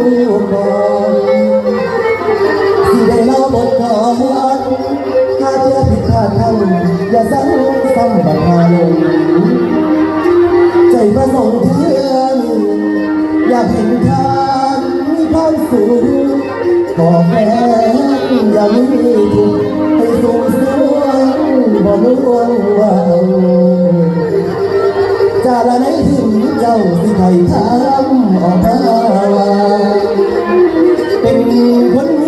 ผู้ก่อนที่ได้เล่าบทกอดถ้าเจอผิดพลาดทำอย่าซ้ำซ้ำบังคาลงใจประสงค์เพื่อนอยากเห็นทางมีความสุขขอแค่อย่ามีทุกข์ให้สูงสวงบ่ล่วงว่าาระไหนถึงเจ้าสิไทยทำออกมาว่าเป็นคน